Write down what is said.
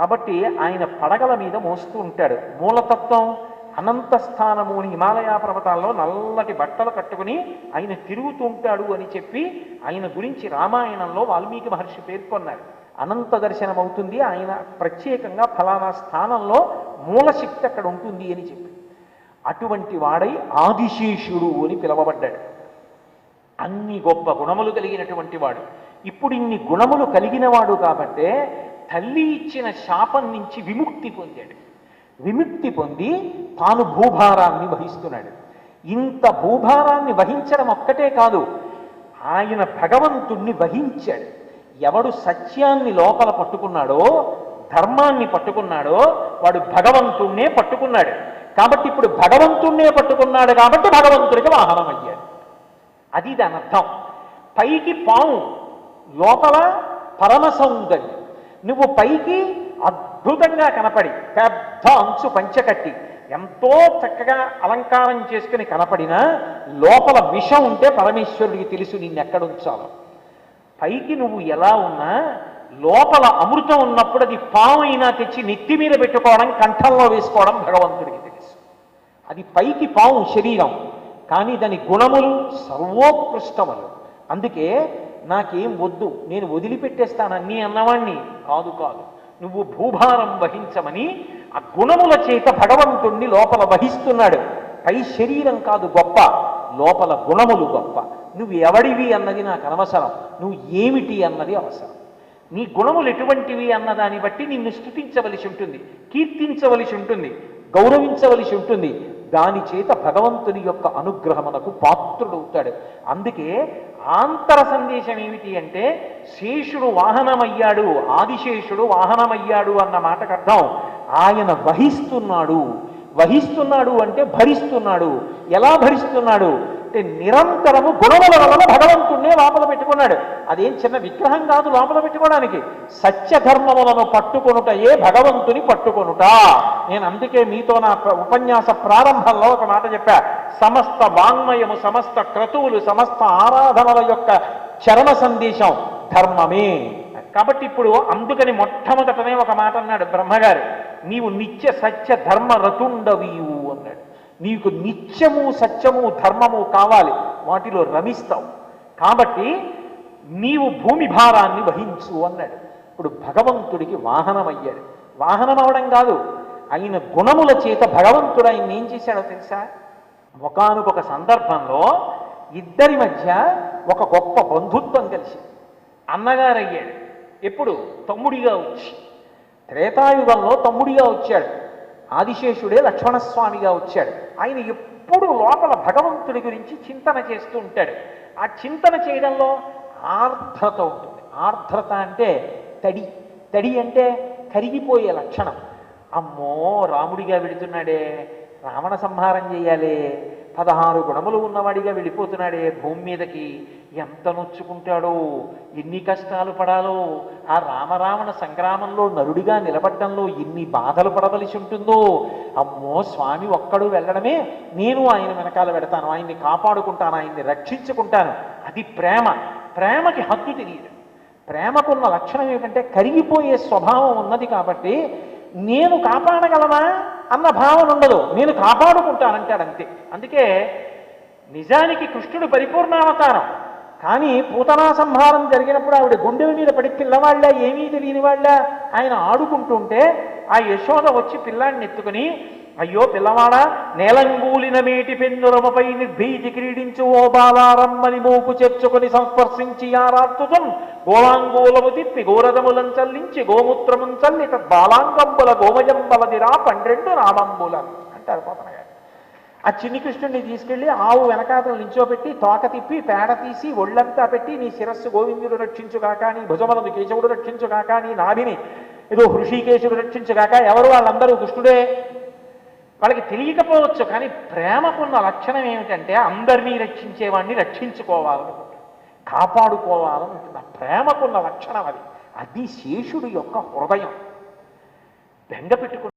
కాబట్టి ఆయన పడగల మీద మోస్తూ ఉంటాడు. మూలతత్వం అనంత స్థానము అని హిమాలయ పర్వతాల్లో నల్లటి బట్టలు కట్టుకుని ఆయన తిరుగుతూ ఉంటాడు అని చెప్పి ఆయన గురించి రామాయణంలో వాల్మీకి మహర్షి పేర్కొన్నారు అనంత దర్శనం అవుతుంది ఆయన ప్రత్యేకంగా ఫలానా స్థానంలో మూలశక్తి అక్కడ ఉంటుంది అని చెప్పి. అటువంటి వాడై ఆదిశేషుడు అని పిలవబడ్డాడు. అన్ని గొప్ప గుణములు కలిగినటువంటి వాడు. ఇప్పుడు ఇన్ని గుణములు కలిగిన వాడు కాబట్టే తల్లి ఇచ్చిన శాపం నుంచి విముక్తి పొందాడు. విముక్తి పొంది తాను భూభారాన్ని వహిస్తున్నాడు. ఇంత భూభారాన్ని వహించడం ఒక్కటే కాదు ఆయన భగవంతుణ్ణి వహించాడు. ఎవడు సత్యాన్ని లోపల పట్టుకున్నాడో ధర్మాన్ని పట్టుకున్నాడో వాడు భగవంతుణ్ణే పట్టుకున్నాడు. కాబట్టి ఇప్పుడు భగవంతుణ్ణే పట్టుకున్నాడు కాబట్టి భగవంతుడికి వాహనం అయ్యాడు. అది దాని అర్థం. పైకి పాము లోపల పరమ సౌందర్యం. నువ్వు పైకి అద్భుతంగా కనపడి పెద్ద అంచు పంచకట్టి ఎంతో చక్కగా అలంకారం చేసుకుని కనపడినా లోపల విషం ఉంటే పరమేశ్వరుడికి తెలుసు నిన్ను ఎక్కడ ఉంచాలో పైకి నువ్వు ఎలా ఉన్నా లోపల అమృతం ఉన్నప్పుడు అది పాము అయినా తెచ్చి నెత్తి మీద పెట్టుకోవడం కంఠంలో వేసుకోవడం భగవంతుడికి తెలుసు. అది పైకి పాము శరీరం కానీ దాని గుణములు సర్వోత్కృష్టములు. అందుకే నాకేం వద్దు నేను వదిలిపెట్టేస్తాను అన్నీ అన్నవాణ్ణి. కాదు కాదు. నువ్వు భూభారం వహించమని ఆ గుణముల చేత భగవంతుణ్ణి లోపల వహిస్తున్నాడు. పై శరీరం కాదు గొప్ప లోపల గుణములు గొప్ప. నువ్వు ఎవడివి అన్నది నాకు అనవసరం. నువ్వు ఏమిటి అన్నది అవసరం. నీ గుణములు ఎటువంటివి అన్నదాన్ని బట్టి నిన్ను స్థుతించవలసి ఉంటుంది కీర్తించవలసి ఉంటుంది గౌరవించవలసి ఉంటుంది. దాని చేత భగవంతుని యొక్క అనుగ్రహమునకు పాత్రుడవుతాడు. అందుకే ఆంతర సందేశం ఏమిటి అంటే శేషుడు వాహనమయ్యాడు ఆదిశేషుడు వాహనమయ్యాడు అన్న మాటకు అర్థం. ఆయన వహిస్తున్నాడు. వహిస్తున్నాడు అంటే భరిస్తున్నాడు. ఎలా భరిస్తున్నాడు? అంటే నిరంతరము గుణముల వలన భగవంతుణ్ణే లోపల పెట్టుకున్నాడు. అదేం చిన్న విగ్రహం కాదు లోపల పెట్టుకోవడానికి. సత్యధర్మములను పట్టుకొనుట ఏ భగవంతుని పట్టుకొనుట. నేను అందుకే మీతో నా ఉపన్యాస ప్రారంభంలో ఒక మాట చెప్పా. సమస్త వాంగ్మయము సమస్త క్రతువులు సమస్త ఆరాధనల యొక్క చరణ సందేశం ధర్మమే. కాబట్టి ఇప్పుడు అందుకని మొట్టమొదటనే ఒక మాట అన్నాడు బ్రహ్మగారు. నీవు నిత్య సత్య ధర్మ రతుండవీవు అన్నాడు. నీకు నిత్యము సత్యము ధర్మము కావాలి. వాటిలో రమిస్తావు. కాబట్టి నీవు భూమి భారాన్ని వహించు అన్నాడు. ఇప్పుడు భగవంతుడికి వాహనమయ్యాడు. వాహనం అవడం కాదు ఆయన గుణముల చేత భగవంతుడు ఆయన ఏం చేశాడో తెలుసా? ఒకనొక సందర్భంలో ఇద్దరి మధ్య ఒక గొప్ప బంధుత్వం కలిసి అన్నగారయ్యాడు. ఎప్పుడు? తమ్ముడిగా వచ్చి. త్రేతాయుగంలో తమ్ముడిగా వచ్చాడు. ఆదిశేషుడే లక్ష్మణస్వామిగా వచ్చాడు. ఆయన ఎప్పుడు లోపల భగవంతుడి గురించి చింతన చేస్తూ ఉంటాడు. ఆ చింతన చేయడంలో ఆర్ద్రత ఉంటుంది. ఆర్ద్రత అంటే తడి. తడి అంటే కరిగిపోయే లక్షణం. అమ్మో రాముడిగా వెళుతున్నాడే. రావణ సంహారం చేయాలి. పదహారు గుణములు ఉన్నవాడిగా వెళ్ళిపోతున్నాడే భూమి మీదకి. ఎంత నొచ్చుకుంటాడో ఎన్ని కష్టాలు పడాలో ఆ రామరావణ సంగ్రామంలో నరుడిగా నిలబడ్డంలో ఎన్ని బాధలు పడవలసి ఉంటుందో. అమ్మో స్వామి ఒక్కడు వెళ్ళడమే నేను ఆయన వెనకాల పెడతాను ఆయన్ని కాపాడుకుంటాను ఆయన్ని రక్షించుకుంటాను. అది ప్రేమ. ప్రేమకి హద్దు తెలియదు. ప్రేమకున్న లక్షణం ఏమిటంటే కరిగిపోయే స్వభావం ఉన్నది కాబట్టి నేను కాపాడగలనా అన్న భావన ఉండదు. నేను కాపాడుకుంటానంటాడు అంతే. అందుకే నిజానికి కృష్ణుడు పరిపూర్ణావతారం కానీ పూతనా సంహారం జరిగినప్పుడు ఆవిడ గుండెల మీద పడి పిల్లవాళ్ళ ఏమీ తెలియని వాళ్ళ ఆయన ఆడుకుంటుంటే ఆ యశోద వచ్చి పిల్లాడిని ఎత్తుకుని అయ్యో పిల్లవాడ నేలంగూలిన మేటి పెన్నురమపై నిర్భీతి క్రీడించు ఓ బాలారమ్మని మోపు చేర్చుకొని సంస్పర్శించి ఆరార్తుతం గోవాంగూలము తిప్పి గోరదములం చల్లించి గోమూత్రముం చల్లి తద్బాలాంగంబుల గోమజంబలదిరా పన్నెండు రామంబుల అంటారు పోతన గారు ఆ చిన్ని కృష్ణుడిని తీసుకెళ్ళి ఆవు వెనకాతలు నించోబెట్టి తోక తిప్పి పేడ తీసి ఒళ్ళంతా పెట్టి నీ శిరస్సు గోవిందుడు రక్షించుగాక నీ భుజములను కేశవుడు రక్షించుగాక నీ నాభిని ఏదో హృషికేశుడు రక్షించుగాక ఎవరు వాళ్ళందరూ కృష్ణుడే వాళ్ళకి తెలియకపోవచ్చు కానీ ప్రేమకున్న లక్షణం ఏమిటంటే అందరినీ రక్షించేవాడిని రక్షించుకోవాలనుకుంటుంది కాపాడుకోవాలనుకుంటుంది ప్రేమకున్న లక్షణం అది. అది శేషుడు యొక్క హృదయం. బెంగ పెట్టుకుని